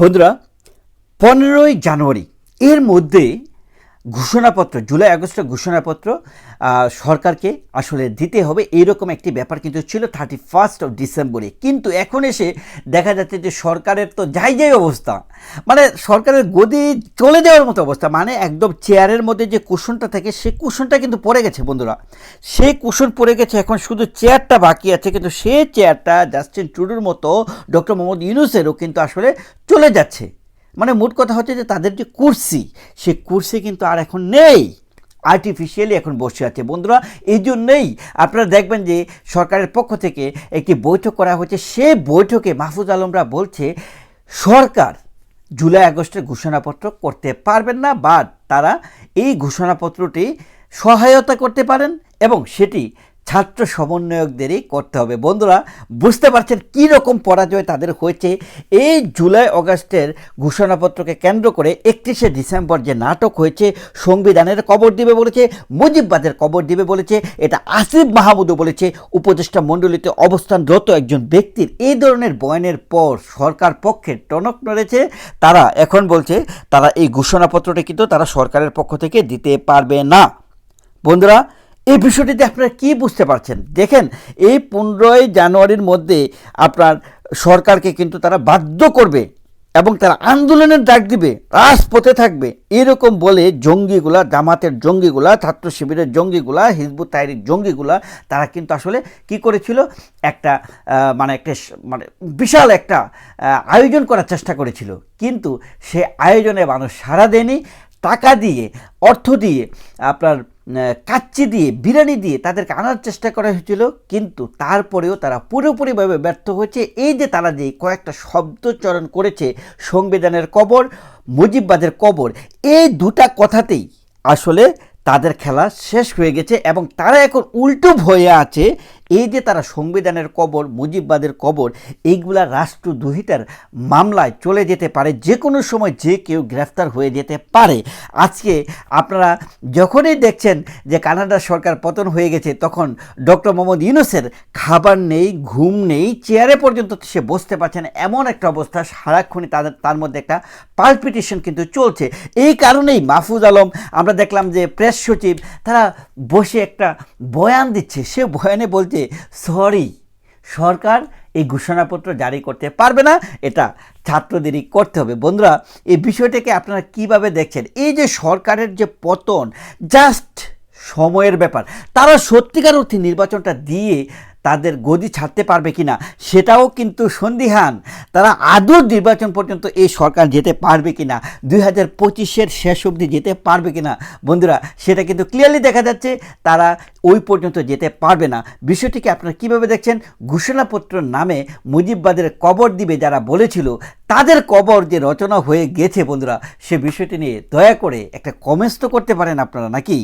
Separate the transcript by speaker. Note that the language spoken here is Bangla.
Speaker 1: বন্ধুরা পনেরোই জানুয়ারি এর মধ্যে ঘোষণাপত্র, জুলাই, আগস্টের ঘোষণাপত্র সরকারকে আসলে দিতে হবে। এইরকম একটি ব্যাপার কিন্তু ছিল থার্টি ফার্স্ট অফ ডিসেম্বরে কিন্তু এখন এসে দেখা যাচ্ছে যে সরকারের তো যাই যাই অবস্থা মানে সরকারের গদি চলে যাওয়ার মতো অবস্থা। মানে একদম চেয়ারের মধ্যে যে কুশনটা থাকে সে কুশনটা কিন্তু পড়ে গেছে বন্ধুরা। সেই কুশন পড়ে গেছে, এখন শুধু চেয়ারটা বাকি আছে, কিন্তু সেই চেয়ারটা জাস্টিন ট্রুডোর মতো ডক্টর মোহাম্মদ ইউনুসেরও কিন্তু আসলে চলে যাচ্ছে। মানে মোট কথা হচ্ছে যে তাদের যে কুর্সি, সে কুর্সি কিন্তু আর এখন নেই। আর্টিফিশিয়ালি এখন বসে আছে। বন্ধুরা এই জন্যই আপনারা দেখবেন যে সরকারের পক্ষ থেকে একটি বৈঠক করা হয়েছে। সেই বৈঠকে মাহফুজ আলমরা বলছে, সরকার জুলাই আগস্টের ঘোষণাপত্র করতে পারবেন না বা তারা এই ঘোষণাপত্রটি সহায়তা করতে পারেন এবং সেটি ছাত্র সমন্বয়কদেরই করতে হবে। বন্ধুরা, বুঝতে পারছেন কী রকম পরাজয় তাদের হয়েছে? এই জুলাই অগাস্টের ঘোষণাপত্রকে কেন্দ্র করে একত্রিশে ডিসেম্বর যে নাটক হয়েছে, সংবিধানের কবর দিবে বলেছে, মুজিববাদের কবর দিবে বলেছে, এটা আসিফ মাহমুদও বলেছে, উপদেষ্টা মণ্ডলীতে অবস্থানরত একজন ব্যক্তির এই ধরনের বয়ানের পর সরকার পক্ষে টনক নড়েছে। তারা এখন বলছে, তারা এই ঘোষণাপত্রটি কিন্তু তারা সরকারের পক্ষ থেকে দিতে পারবে না। বন্ধুরা এই বিষয়টিতে আপনারা কি বুঝতে পারছেন? দেখেন, এই পনেরোই জানুয়ারির মধ্যে আপনার সরকারকে কিন্তু তারা বাধ্য করবে এবং তারা আন্দোলনের ডাক দিবে, রাজপথে থাকবে। এরকম বলে জঙ্গিগুলা, জামাতের জঙ্গিগুলা, ছাত্র শিবিরের জঙ্গিগুলা, হিজবুত তাইরির জঙ্গিগুলা, তারা কিন্তু আসলে কি করেছিল? একটা মানে একটা মানে বিশাল একটা আয়োজন করার চেষ্টা করেছিল। কিন্তু সে আয়োজনে মানুষ সাড়া দেয়নি, টাকা দিয়ে, অর্থ দিয়ে আপনার কাচ্চি দিয়ে, বিরিয়ানি দিয়ে তাদেরকে আনার চেষ্টা করা হয়েছিল, কিন্তু তারপরেও তারা পুরোপুরিভাবে ব্যর্থ হয়েছে। এই যে তারা যে কয়েকটা শব্দচরণ করেছে, সংবিধানের কবর, মুজিববাদের কবর, এই দুটা কথাতেই আসলে তাদের খেলা শেষ হয়ে গেছে এবং তারা এখন উল্টো ভয়ে আছে এই যে তারা সংবিধানের কবর, মুজিববাদের কবর, এইগুলা রাষ্ট্রদ্রোহিতার মামলায় চলে যেতে পারে, যে কোনো সময় যে কেউ গ্রেফতার হয়ে যেতে পারে। আজকে আপনারা যখনই দেখছেন যে কানাডার সরকার পতন হয়ে গেছে, তখন ডক্টর মোহাম্মদ ইউনুসের খাবার নেই, ঘুম নেই, চেয়ারে পর্যন্ত সে বসতে পারছে না, এমন একটা অবস্থা, সারাক্ষণই তাদের, তার মধ্যে একটা পালপিটেশন কিন্তু চলছে। এই কারণেই মাহফুজ আলম, আমরা দেখলাম যে প্রেস সচিব, তারা বসে একটা বয়ান দিচ্ছে। সে বয়ানে বলছে সরি, সরকার এই ঘোষণাপত্র জারি করতে পারবে না, এটা ছাত্রদেরই করতে হবে। বন্ধুরা, এই বিষয়টাকে আপনারা কীভাবে দেখছেন? এই যে সরকারের যে পতন, জাস্ট সময়ের ব্যাপার, তারা সত্যিকার অর্থে নির্বাচনটা দিয়ে তাদের গদি ছাড়তে পারবে কিনা সেটাও কিন্তু সন্দিহান। তারা আদৌ নির্বাচন পর্যন্ত এই সরকার যেতে পারবে কিনা, দুই হাজার পঁচিশের শেষ অবধি যেতে পারবে কিনা, বন্ধুরা, সেটা কিন্তু ক্লিয়ারলি দেখা যাচ্ছে, তারা ওই পর্যন্ত যেতে পারবে না। বিষয়টিকে আপনারা কীভাবে দেখছেন? ঘোষণাপত্র নামে মুজিববাদের কবর দিবে যারা বলেছিল, তাদের কবর যে রচনা হয়ে গেছে, বন্ধুরা, সে বিষয়টি নিয়ে দয়া করে একটা কমেন্টস তো করতে পারেন আপনারা, নাকি?